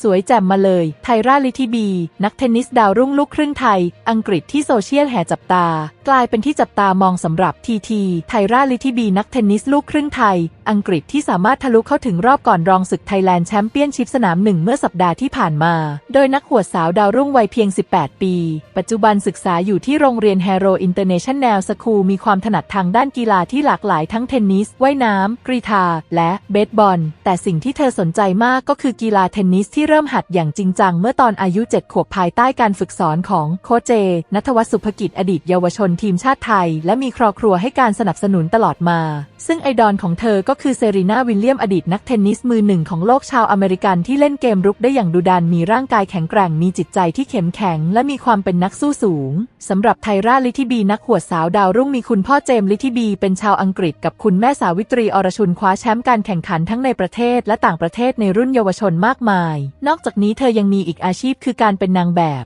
สวยแจ่มมาเลย ไทราลิทิบี นักเทนนิสดาวรุ่งลูกครึ่งไทย อังกฤษที่โซเชียลแห่จับตา กลายเป็นที่จับตามองสำหรับทีที ไทราลิทิบีนักเทนนิสลูกครึ่งไทย อังกฤษที่สามารถทะลุเข้าถึงรอบก่อนรองศึกไทยแลนด์แชมเปี้ยนชิพสนามหนึ่งเมื่อสัปดาห์ที่ผ่านมา โดยนักหวสาวดาวรุ่งวัยเพียง 18 ปี ปัจจุบันศึกษาอยู่ที่โรงเรียน Harrow International School มีความถนัดทางด้านกีฬาที่หลากหลายทั้งเทนนิสว่ายน้ำกรีฑาและเบสบอลแต่สิ่งที่เธอสนใจมากก็คือกีฬาเทนนิสที่เริ่มหัดอย่างจริงจังเมื่อตอนอายุ 7 ขวบภายใต้การฝึกสอนของโคเจ นัทวัฒน์สุภกิจอดีตเยาวชนทีมชาติไทย และมีครอบครัวให้การสนับสนุนตลอดมา ซึ่งไอดอลของเธอก็คือเซรีนาวิลเลียมอดีตนักเทนนิสมือหนึ่งของโลกชาวอเมริกันที่เล่นเกมรุกได้อย่างดุดันมีร่างกายแข็งแกร่งมีจิตใจที่เข้มแข็ง และมีความเป็นนักสู้สูงสำหรับไทราลิทิบีนักหวสาวดาวรุ่งมีคุณพ่อเจมส์ลิทิบีเป็นชาวอังกฤษกับคุณแม่สาวิตรีอรชุนคว้าแชมป์การแข่งขันทั้งในประเทศและต่างประเทศในรุ่นเยาวชนมากมายนอกจากนี้เธอยังมีอีกอาชีพคือการเป็นนางแบบ